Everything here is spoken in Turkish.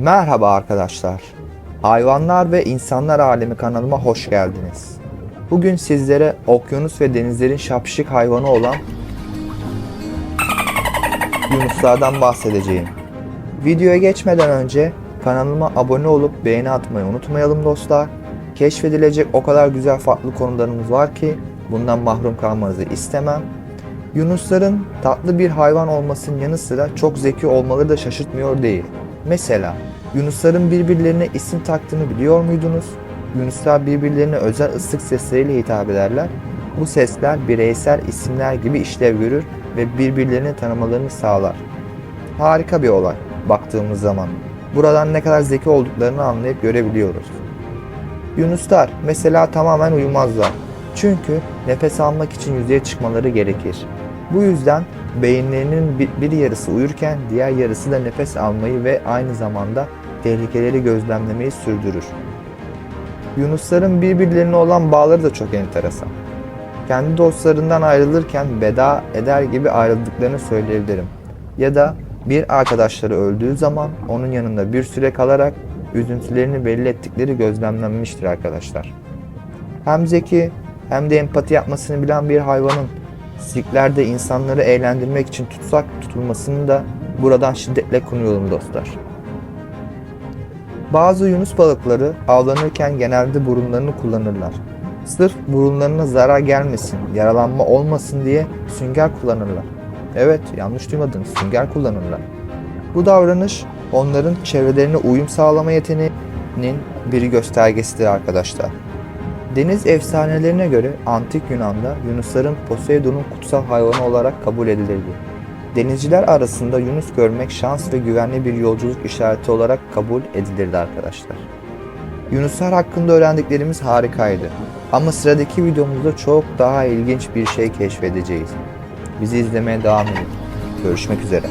Merhaba arkadaşlar. Hayvanlar ve İnsanlar Alemi kanalıma hoş geldiniz. Bugün sizlere okyanus ve denizlerin şapşik hayvanı olan yunuslardan bahsedeceğim. Videoya geçmeden önce kanalıma abone olup beğeni atmayı unutmayalım dostlar. Keşfedilecek o kadar güzel farklı konularımız var ki bundan mahrum kalmanızı istemem. Yunusların tatlı bir hayvan olmasının yanı sıra çok zeki olmaları da şaşırtmıyor değil. Mesela Yunusların birbirlerine isim taktığını biliyor muydunuz? Yunuslar birbirlerine özel ıslık sesleriyle hitap ederler. Bu sesler bireysel isimler gibi işlev görür ve birbirlerini tanımalarını sağlar. Harika bir olay baktığımız zaman. Buradan ne kadar zeki olduklarını anlayıp görebiliyoruz. Yunuslar mesela tamamen uyumazlar. Çünkü nefes almak için yüzeye çıkmaları gerekir. Bu yüzden beyinlerinin bir, yarısı uyurken diğer yarısı da nefes almayı ve aynı zamanda tehlikeleri gözlemlemeyi sürdürür. Yunusların birbirlerine olan bağları da çok enteresan. Kendi dostlarından ayrılırken veda eder gibi ayrıldıklarını söyleyebilirim. Ya da bir arkadaşları öldüğü zaman onun yanında bir süre kalarak üzüntülerini belli ettikleri gözlemlenmiştir arkadaşlar. Hem zeki hem de empati yapmasını bilen bir hayvanın sirklerde insanları eğlendirmek için tutsak tutulmasını da buradan şiddetle kınıyorum dostlar. Bazı yunus balıkları avlanırken genelde burunlarını kullanırlar. Sırf burunlarına zarar gelmesin, yaralanma olmasın diye sünger kullanırlar. Evet, yanlış duymadınız, sünger kullanırlar. Bu davranış onların çevrelerine uyum sağlama yeteneğinin bir göstergesidir arkadaşlar. Deniz efsanelerine göre antik Yunan'da Yunusların Poseidon'un kutsal hayvanı olarak kabul edilirdi. Denizciler arasında Yunus görmek şans ve güvenli bir yolculuk işareti olarak kabul edilirdi arkadaşlar. Yunuslar hakkında öğrendiklerimiz harikaydı. Ama sıradaki videomuzda çok daha ilginç bir şey keşfedeceğiz. Bizi izlemeye devam edin. Görüşmek üzere.